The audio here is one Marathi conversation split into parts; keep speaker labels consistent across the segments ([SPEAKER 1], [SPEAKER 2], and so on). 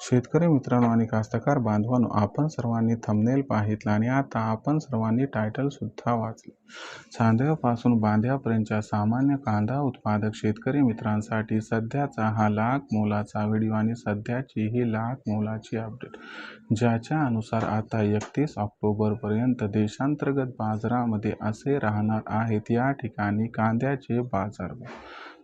[SPEAKER 1] शेतकरी मित्रांनो आणि कास्तकार बांधवांनो आपण सर्वांनी थंबनेल पाहितला आणि आता आपण सर्वांनी टायटल सुद्धा वाचले. चांद्यापासून बांध्यापर्यंतच्या सामान्य कांदा उत्पादक शेतकरी मित्रांसाठी सध्याचा हा लाख मोलाचा व्हिडिओ आणि सध्याची ही लाख मोलाची अपडेट ज्याच्या अनुसार आता एकतीस ऑक्टोबरपर्यंत देशांतर्गत बाजारामध्ये असे राहणार आहेत या ठिकाणी कांद्याचे बाजार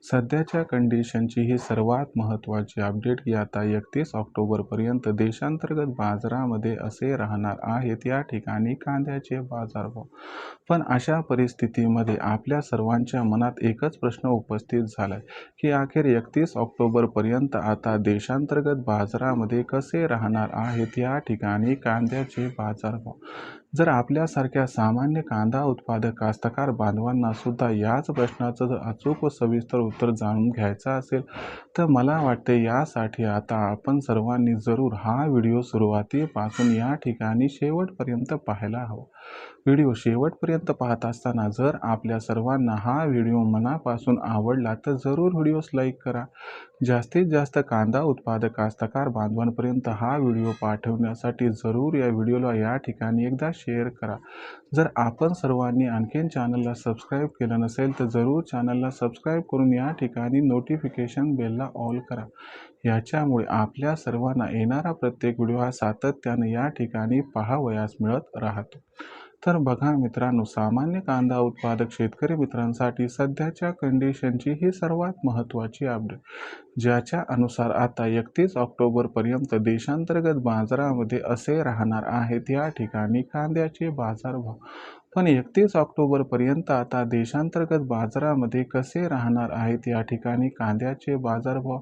[SPEAKER 1] सध्याच्या कंडिशनची ही सर्वात महत्त्वाची अपडेट की आता एकतीस ऑक्टोबरपर्यंत देशांतर्गत बाजारामध्ये असे राहणार आहेत. या ठिकाणी कांद्याचे बाजारभाव पण अशा परिस्थितीमध्ये आपल्या सर्वांच्या मनात एकच प्रश्न उपस्थित झाला आहे की अखेर एकतीस ऑक्टोबरपर्यंत आता देशांतर्गत बाजारामध्ये कसे राहणार आहेत? या ठिकाणी कांद्याचे बाजारभाव जर आपल्यासारख्या सामान्य कांदा उत्पादक कास्तकार बांधवांना सुद्धा याच प्रश्नाचं जर अचूक व सविस्तर उत्तर जाणून घ्यायचं असेल तर मला वाटते यासाठी आता आपण सर्वांनी जरूर हा व्हिडिओ सुरुवातीपासून या ठिकाणी शेवटपर्यंत पाहायला हवा. व्हिडिओ शेवटपर्यंत पाहत असताना जर आपल्या सर्वांना हा व्हिडिओ मनापासून आवडला तर जरूर व्हिडिओस लाईक करा. जास्तीत जास्त कांदा उत्पादक कास्तकार बांधवांपर्यंत हा व्हिडिओ पाठवण्यासाठी जरूर या व्हिडिओला या ठिकाणी एकदा शेअर करा. जर आपण सर्वांनी आणखीन चॅनलला सबस्क्राईब केलं नसेल तर जरूर चॅनलला सबस्क्राईब करून या ठिकाणी नोटिफिकेशन बेलला ऑल करा. याच्यामुळे आपल्या सर्वांना येणारा प्रत्येक व्हिडिओ हा सातत्याने या ठिकाणी पाहावयास मिळत राहतो. तर बघा मित्रांनो सामान्य कांदा उत्पादक शेतकरी मित्रांसाठी सध्याच्या कंडिशनची ही सर्वात महत्त्वाची अपडेट ज्याच्या अनुसार आता एकतीस ऑक्टोबरपर्यंत देशांतर्गत बाजारामध्ये असे राहणार आहेत या ठिकाणी कांद्याचे बाजारभाव पण एकतीस ऑक्टोबरपर्यंत आता देशांतर्गत बाजारामध्ये कसे राहणार आहेत या ठिकाणी कांद्याचे बाजारभाव?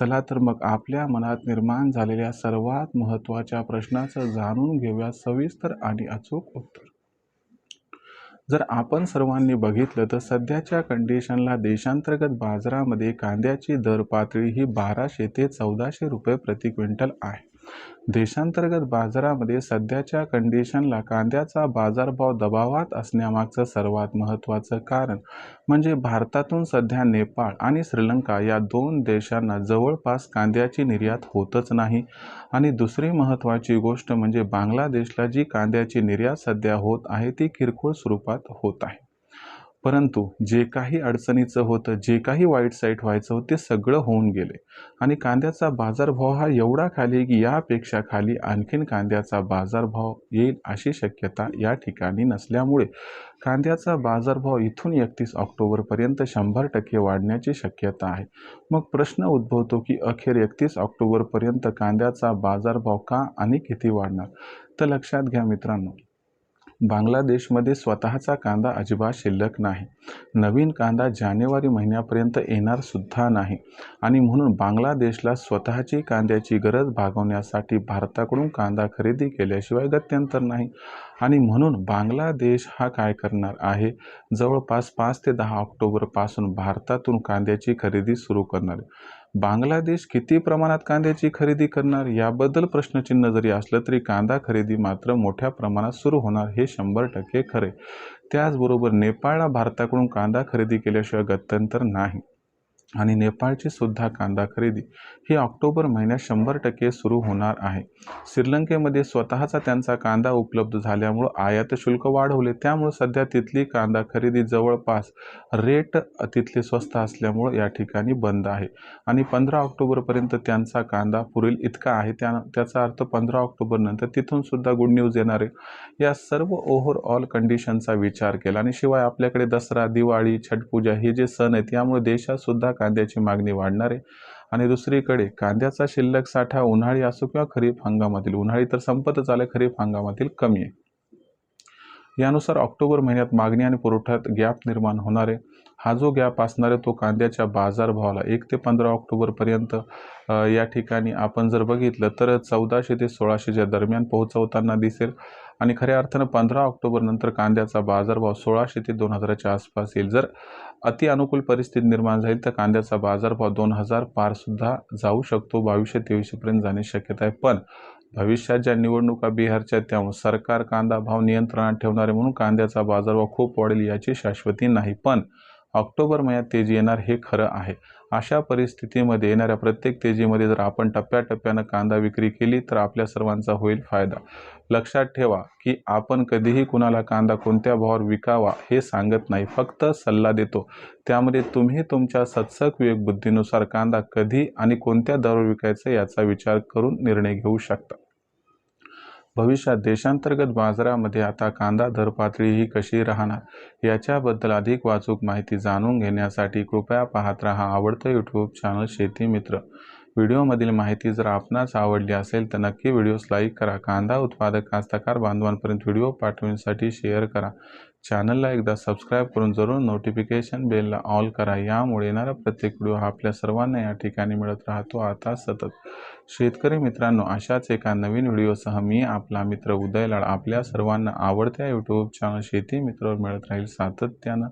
[SPEAKER 1] चला तर मग आपल्या मनात निर्माण झालेल्या सर्वात महत्त्वाच्या प्रश्नाचं जाणून घेऊया सविस्तर आणि अचूक उत्तर. जर आपण सर्वांनी बघितलं तर सध्याच्या कंडिशनला देशांतर्गत बाजारामध्ये कांद्याची दर पातळी ही बाराशे ते चौदाशे रुपये प्रति क्विंटल आहे. देशांतर्गत बाजारामध्ये सध्याच्या कंडिशनला कांद्याचा बाजारभाव दबावात असण्यामागचं सर्वात महत्त्वाचं कारण म्हणजे भारतातून सध्या नेपाळ आणि श्रीलंका या दोन देशांना जवळपास कांद्याची निर्यात होतच नाही. आणि दुसरी महत्त्वाची गोष्ट म्हणजे बांगलादेशला जी कांद्याची निर्यात सध्या होत आहे ती किरकोळ स्वरूपात होत आहे. परंतु जे काही अडचणीचं होतं जे काही वाईट साईट व्हायचं होतं ते सगळं होऊन गेले. आणि कांद्याचा बाजारभाव हा एवढा खाली की यापेक्षा खाली आणखीन कांद्याचा बाजारभाव येईल अशी शक्यता या ठिकाणी नसल्यामुळे कांद्याचा बाजारभाव इथून एकतीस ऑक्टोबरपर्यंत शंभर टक्के वाढण्याची शक्यता आहे. मग प्रश्न उद्भवतो की अखेर एकतीस ऑक्टोबरपर्यंत कांद्याचा बाजारभाव का आणि किती वाढणार? तर लक्षात घ्या मित्रांनो बांगलादेशमध्ये स्वतःचा कांदा अजिबात शिल्लक नाही. नवीन कांदा जानेवारी महिन्यापर्यंत येणारसुद्धा नाही. आणि म्हणून बांगलादेशला स्वतःची कांद्याची गरज भागवण्यासाठी भारताकडून कांदा खरेदी केल्याशिवाय गत्यंतर नाही. आणि म्हणून बांगलादेश हा काय करणार आहे? जवळपास पाच ते दहा ऑक्टोबरपासून भारतातून कांद्याची खरेदी सुरू करणार बांगलादेश किती प्रमाणात कांद्याची खरेदी करणार याबद्दल प्रश्नचिन्ह जरी असलं तरी कांदा खरेदी मात्र मोठ्या प्रमाणात सुरू होणार हे शंभर टक्के खरे त्याचबरोबर नेपाळला भारताकडून कांदा खरेदी केल्याशिवाय गत्यंतर नाही. आणि नेपाळची सुद्धा कांदा खरेदी ही ऑक्टोबर महिन्यात शंभर टक्के सुरू होणार आहे. श्रीलंकेमध्ये स्वतःचा त्यांचा कांदा उपलब्ध झाल्यामुळं आयात शुल्क वाढवले. त्यामुळे सध्या तिथली कांदा खरेदी जवळपास रेट तिथले स्वस्त असल्यामुळं या ठिकाणी बंद आहे. आणि पंधरा ऑक्टोबरपर्यंत त्यांचा कांदा पुरेल इतका आहे. त्या त्याचा अर्थ पंधरा ऑक्टोबरनंतर तिथून सुद्धा गुड न्यूज येणार आहे. या सर्व ओव्हरऑल कंडिशनचा विचार केला. आणि शिवाय आपल्याकडे दसरा दिवाळी छटपूजा हे जे सण आहेत यामुळे देशात सुद्धा कांद्याची मागणी वाढणार. आहे आणि दुसरीकडे कांद्याचा शिल्लक साठा उन्हाळी असो किंवा खरीप हंगामातील उन्हाळी तर संपतच आले खरीप हंगामातील कमी आहे. यानुसार ऑक्टोबर महिन्यात मागणी आणि पुरवठ्यात गॅप निर्माण होणार आहे. हा जो गॅप असणार आहे तो कांद्याच्या बाजारभावाला एक ते पंधरा ऑक्टोबरपर्यंत या ठिकाणी आपण जर बघितलं तर चौदाशे ते सोळाशेच्या दरम्यान पोहोचवताना दिसेल. आणि खऱ्या अर्थानं पंधरा ऑक्टोबरनंतर कांद्याचा बाजारभाव सोळाशे ते दोन हजाराच्या आसपास येईल. जर अति अनुकूल परिस्थिती निर्माण झाली तर कांद्याचा बाजारभाव दोन हजार पारसुद्धा जाऊ शकतो. बावीसशे तेवीसशेपर्यंत जाण्याची शक्यता आहे. पण भविष्यात ज्या निवडणुका बिहारच्या त्यामुळे सरकार कांदा भाव नियंत्रणात ठेवणारे म्हणून कांद्याचा बाजारभाव खूप वाढेल याची शाश्वती नाही. पण ऑक्टोबर महिन्यात तेजी येणार हे खरं आहे. अशा परिस्थितीमध्ये येणाऱ्या प्रत्येक तेजीमध्ये जर आपण टप्प्याटप्प्यानं कांदा विक्री केली तर आपल्या सर्वांचा होईल फायदा. लक्षात ठेवा की आपण कधीही कुणाला कांदा कोणत्या भावावर विकावा हे सांगत नाही फक्त सल्ला देतो. त्यामध्ये तुम्ही तुमच्या सत्सक विवेक बुद्धीनुसार कांदा कधी आणि कोणत्या दरावर विकायचा याचा विचार करून निर्णय घेऊ शकता. भविष्यात देशांतर्गत बाजारामध्ये आता कांदा दर पातळी ही कशी राहणार याच्याबद्दल अधिक वाचूक माहिती जाणून घेण्यासाठी कृपया पाहत राहा आवडतं यूट्यूब चॅनल शेती मित्र. व्हिडिओमधील माहिती जर आपणास आवडली असेल तर नक्की व्हिडिओस लाईक करा. कांदा उत्पादक कास्तकार बांधवांपर्यंत व्हिडिओ पाठवण्यासाठी शेअर करा. चॅनलला एकदा सबस्क्राईब करून जरूर नोटिफिकेशन बेलला ऑल करा. यामुळे येणारा प्रत्येक व्हिडिओ हा आपल्या सर्वांना या ठिकाणी मिळत राहतो. आता सतत. शेतकरी मित्रांनो अशाच एका नवीन व्हिडिओसह मी आपला मित्र उदयलाड आपल्या सर्वांना आवडत्या यूट्यूब चॅनल शेती मित्रावर मिळत राहील सातत्यानं.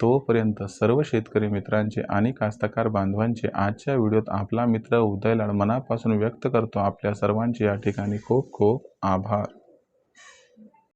[SPEAKER 1] तोपर्यंत सर्व शेतकरी मित्रांचे आणि कास्तकार बांधवांचे आजच्या व्हिडिओत आपला मित्र उदयलाड मनापासून व्यक्त करतो. आपल्या सर्वांचे या ठिकाणी खूप खूप आभार.